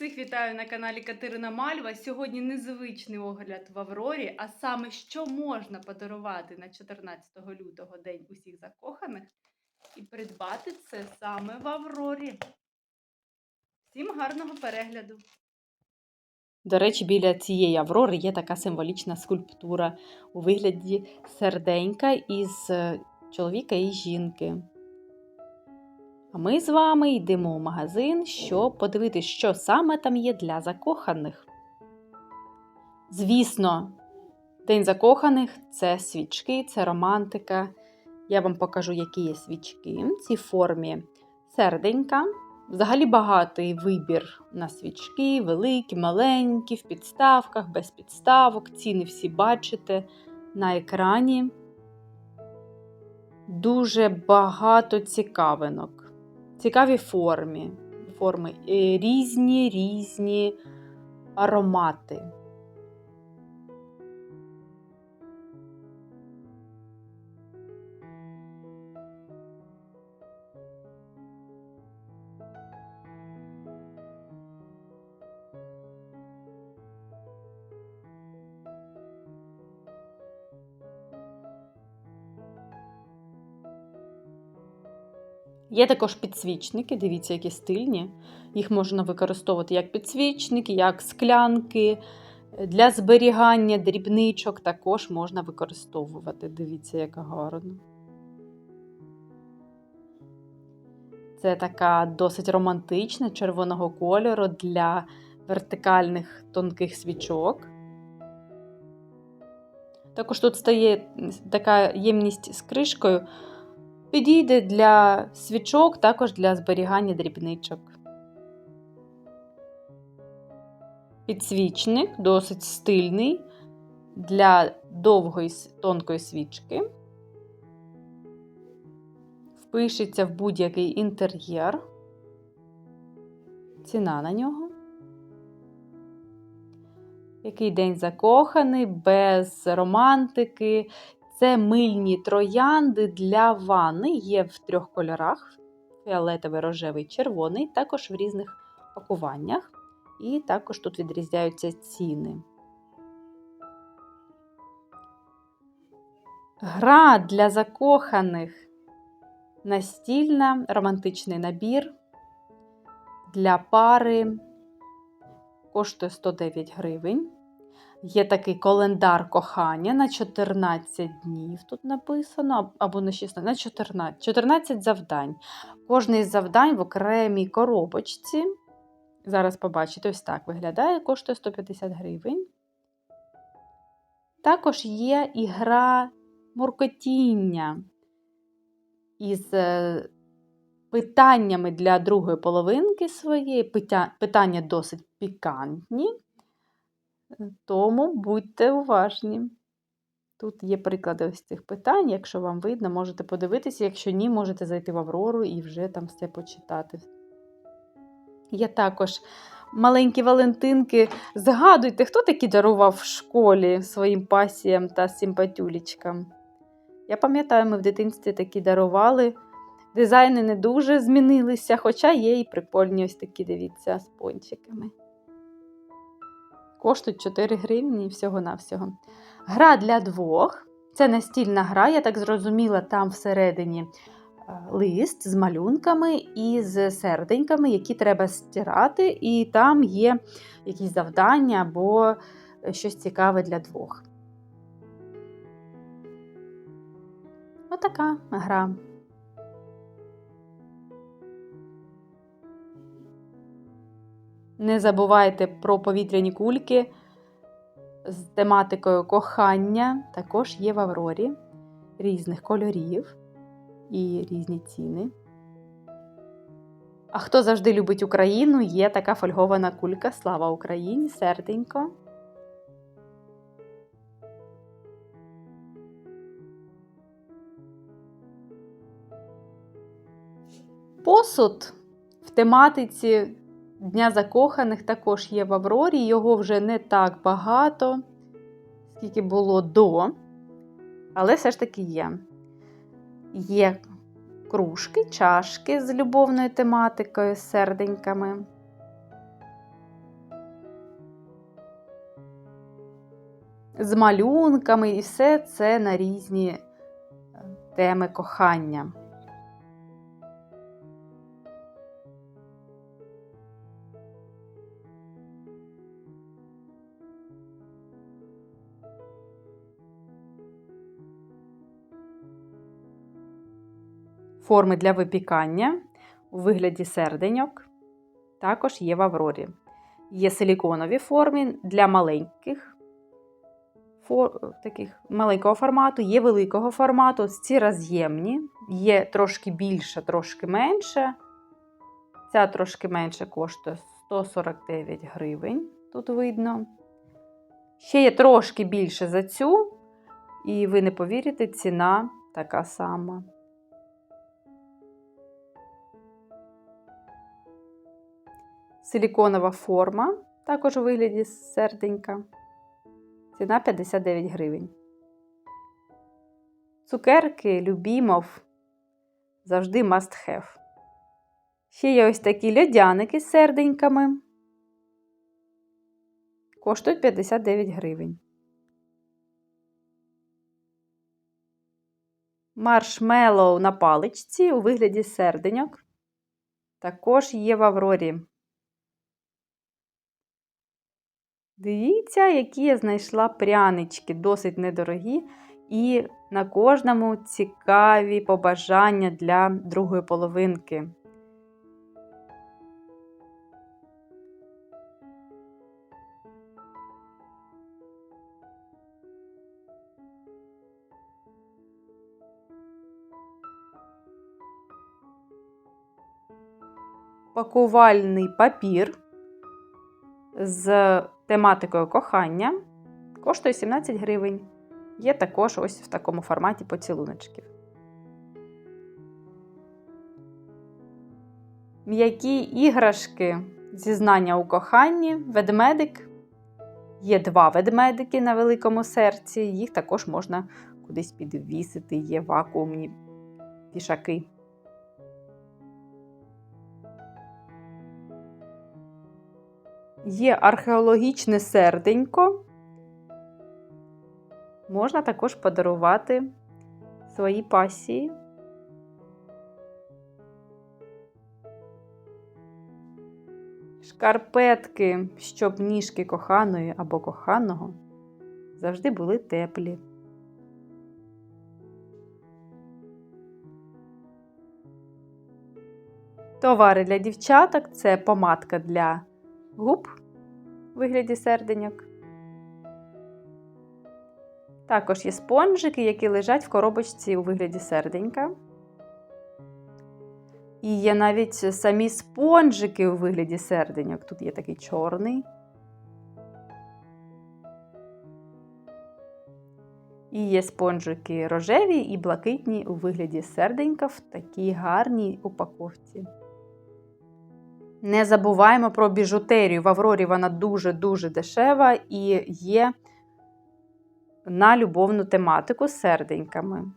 Всіх вітаю на каналі Катерина Мальва. Сьогодні незвичний огляд в Аврорі, а саме що можна подарувати на 14 лютого День усіх закоханих і придбати це саме в Аврорі. Всім гарного перегляду! До речі, біля цієї аврори є така символічна скульптура у вигляді серденька із е, чоловіка і жінки. А ми з вами йдемо в магазин, щоб подивитися, що саме там є для закоханих. Звісно, День закоханих це свічки, це романтика. Я вам покажу, які є свічки. В цій формі серденька. Взагалі багатий вибір на свічки, великі, маленькі, в підставках, без підставок. Ціни всі бачите на екрані. Дуже багато цікавинок. Цікаві формі. форми. Різні різні аромати. Є також підсвічники, дивіться, які стильні. Їх можна використовувати як підсвічники, як склянки. Для зберігання дрібничок також можна використовувати. Дивіться, яка гарна. Це така досить романтична червоного кольору для вертикальних тонких свічок. Також тут стає така ємність з кришкою. Підійде для свічок, також для зберігання дрібничок. Підсвічник досить стильний для довгої тонкої свічки. Впишеться в будь-який інтер'єр. Ціна на нього. Який день закоханий, без романтики, це мильні троянди для ванни. Є в трьох кольорах: фіолетовий, рожевий, червоний, також в різних пакуваннях. І також тут відрізняються ціни. Гра для закоханих настільна, романтичний набір для пари коштує 109 гривень. Є такий календар кохання на 14 днів. Тут написано, або на 16, на 14 14 завдань. Кожне із завдань в окремій коробочці. Зараз побачите, ось так виглядає, коштує 150 гривень. Також є ігра муркотіння із е, питаннями для другої половинки своєї. Питання досить пікантні. Тому будьте уважні. Тут є приклади ось цих питань. Якщо вам видно, можете подивитися, якщо ні, можете зайти в Аврору і вже там все почитати. Є також маленькі Валентинки. Згадуйте, хто такі дарував в школі своїм пасіям та симпатюлічкам. Я пам'ятаю, ми в дитинстві такі дарували. Дизайни не дуже змінилися, хоча є і прикольні ось такі, дивіться, з пончиками. Коштують 4 гривні всього-навсього. Гра для двох. Це настільна гра, я так зрозуміла, там всередині лист з малюнками і з серденьками, які треба стирати, і там є якісь завдання або щось цікаве для двох. Отака гра. Не забувайте про повітряні кульки з тематикою кохання. Також є в Аврорі різних кольорів і різні ціни. А хто завжди любить Україну, є така фольгована кулька Слава Україні! Серденько. Посуд в тематиці Дня закоханих також є в Аврорі, його вже не так багато, скільки було до. Але все ж таки є. Є кружки, чашки з любовною тематикою, з серденьками. З малюнками і все це на різні е, теми кохання. Форми для випікання у вигляді серденьок також є в Аврорі. Є силіконові форми для маленьких таких маленького формату, є великого формату. Ці роз'ємні, є трошки більше, трошки менше. Ця трошки менше коштує 149 гривень, тут видно. Ще є трошки більше за цю, і ви не повірите, ціна така сама. Силіконова форма, також у вигляді серденька. Ціна 59 гривень. Цукерки Любімов завжди must have. Ще є ось такі льодяники з серденьками. Коштують 59 гривень. Маршмеллоу на паличці у вигляді серденьок. Також є в Аврорі. Дивіться, які я знайшла прянички, досить недорогі, і на кожному цікаві побажання для другої половинки. Пакувальний папір з тематикою кохання коштує 17 гривень. Є також ось в такому форматі поцілуночків. М'які іграшки зізнання у коханні, ведмедик. Є два ведмедики на великому серці, їх також можна кудись підвісити, є вакуумні пішаки. Є археологічне серденько. Можна також подарувати свої пасії. Шкарпетки, щоб ніжки коханої або коханого завжди були теплі. Товари для дівчаток це помадка для губ у вигляді серденьок. Також є спонжики, які лежать в коробочці у вигляді серденька. І є навіть самі спонжики у вигляді серденьок. Тут є такий чорний. І є спонжики рожеві і блакитні у вигляді серденька в такій гарній упаковці. Не забуваємо про біжутерію. В Аврорі вона дуже-дуже дешева і є на любовну тематику з серденьками.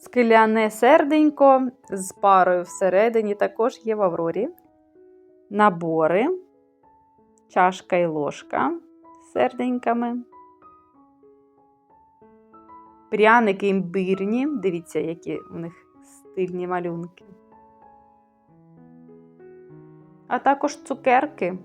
Скляне серденько з парою всередині також є в Аврорі. Набори, чашка і ложка з серденьками. пряники імбирні. Дивіться, які у них стильні малюнки. А також цукерки.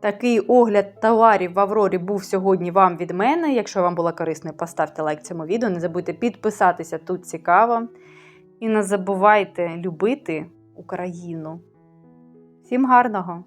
Такий огляд товарів в Аврорі був сьогодні вам від мене. Якщо вам було корисно, поставте лайк цьому відео. Не забудьте підписатися тут цікаво. І не забувайте любити Україну. Всім гарного!